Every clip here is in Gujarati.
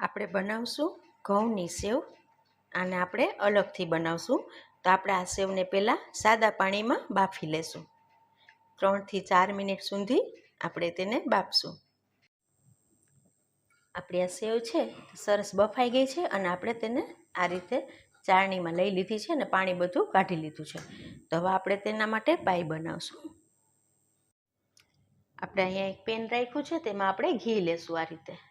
આપણે બનાવશું ઘઉંની સેવ આને આપણે અલગથી બનાવશું. તો આપણે આ સેવને પહેલાં સાદા પાણીમાં બાફી લેશું. ત્રણથી ચાર મિનિટ સુધી આપણે તેને બાફશું. આપણી આ સેવ છે સરસ બફાઈ ગઈ છે અને આપણે તેને આ રીતે ચાળણીમાં લઈ લીધી છે અને પાણી બધું કાઢી લીધું છે. તો હવે આપણે તેના માટે પાઈ બનાવશું. આપણે અહીંયા એક પેન રાખ્યું છે, તેમાં આપણે ઘી લેશું આ રીતે.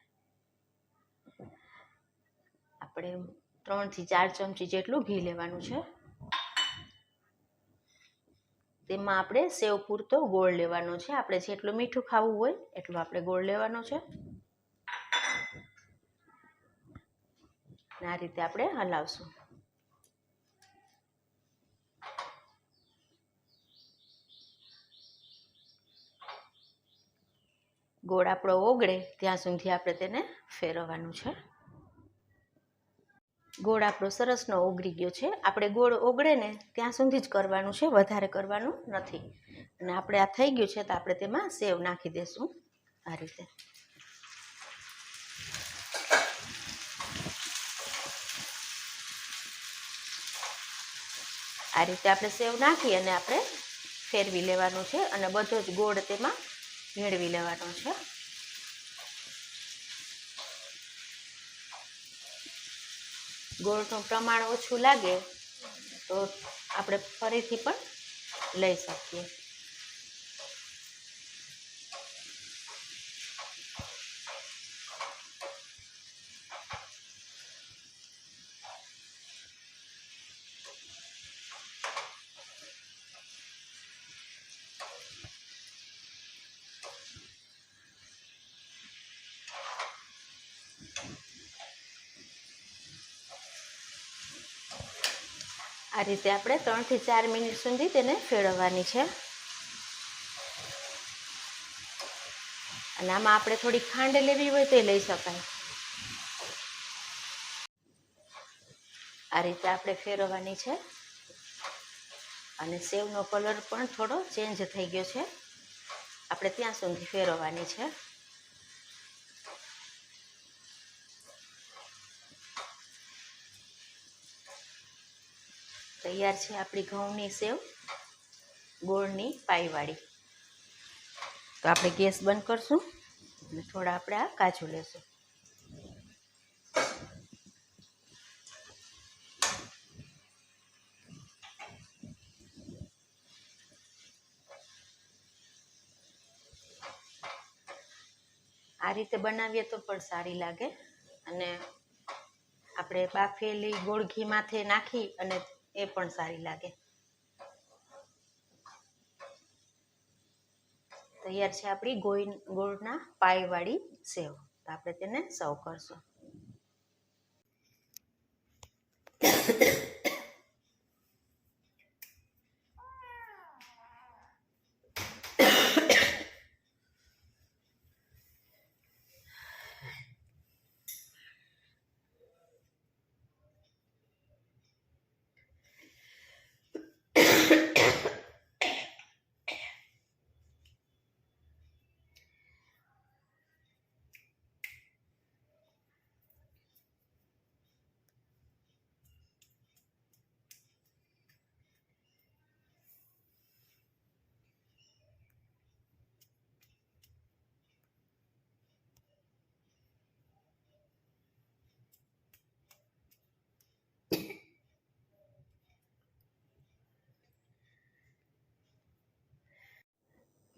આપણે ત્રણથી ચાર ચમચી જેટલું ઘી લેવાનું છે. તેમાં આપણે સેવ પૂરતો ગોળ લેવાનો છે. આપણે જેટલું મીઠું ખાવું હોય એટલું આપણે ગોળ લેવાનો છે. આ રીતે આપણે હલાવશું. ગોળ આપણો ઓગળે, ત્યાં સુધી આપણે તેને ફેરવવાનું છે. ગોળ આપણો સરસનો ઓગળી ગયો છે. આપણે ગોળ ઓગળે ને ત્યાં સુધી જ કરવાનું છે, વધારે કરવાનું નથી. અને આપણે આ થઈ ગયું છે તો આપણે તેમાં સેવ નાખી દઈશું આ રીતે. આ રીતે આપણે સેવ નાખી અને આપણે ફેરવી લેવાનું છે અને બધો જ ગોળ તેમાં મેળવી લેવાનો છે. ગોળનું પ્રમાણ ઓછું લાગે તો આપણે ફરીથી પણ લઈ શકીએ. આ રીતે આપણે ત્રણથી ચાર મિનિટ સુધી તેને ફેરવવાની છે. અને આમાં આપણે થોડી ખાંડ લેવી હોય તો લઈ શકાય. આ રીતે આપણે ફેરવવાની છે. અને સેવનો કલર પણ થોડો ચેન્જ થઈ ગયો છે. આપણે ત્યાં સુધી ફેરવવાની છે. તૈયાર છે આપણી ઘઉંની સેવ, ગોળની પાઈવાળી તો આપણે ગેસ બંધ કરશું અને થોડા આપણે આ કાજુ લેશું. આ રીતે બનાવીએ તો પણ સારી લાગે અને આપણે બાફેલી ગોળ ઘી માથે નાખી અને એ પણ સારી લાગે. તૈયાર છે આપણી ગોઈ ગોળના પાયવાળી સેવ. તો આપણે તેને સર્વ કરશું.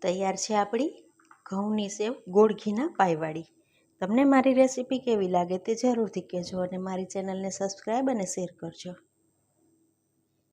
તૈયાર છે આપણી ઘઉંની સેવ ગોળ ઘીના પાયવાળી. તમને મારી રેસીપી કેવી લાગે તે જરૂરથી કહેજો અને મારી ચેનલને સબસ્ક્રાઈબ અને શેર કરજો.